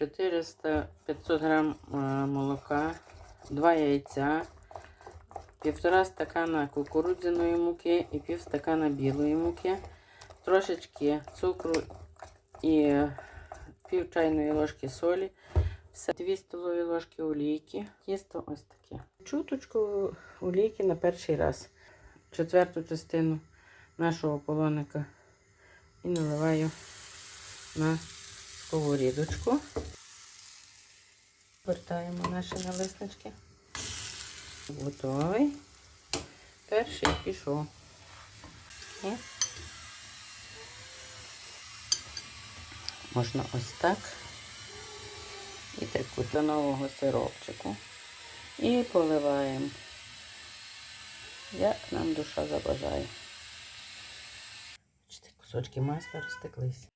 400-500 грам е, молока, 2 яйця, півтора стакана кукурудзяної муки і пів стакана білої муки, трошечки цукру і пів чайної ложки солі, все 2 столові ложки олійки. Тісто ось таке. Чуточку олійки на перший раз. Четверту частину нашого полоника і наливаю на сковорідочку. Вертаємо наші налиснички. Готовий. Перший пішов. І можна ось так. І таку до нового сиропчику. І поливаємо, як нам душа забажає. Кусочки масла розтеклись.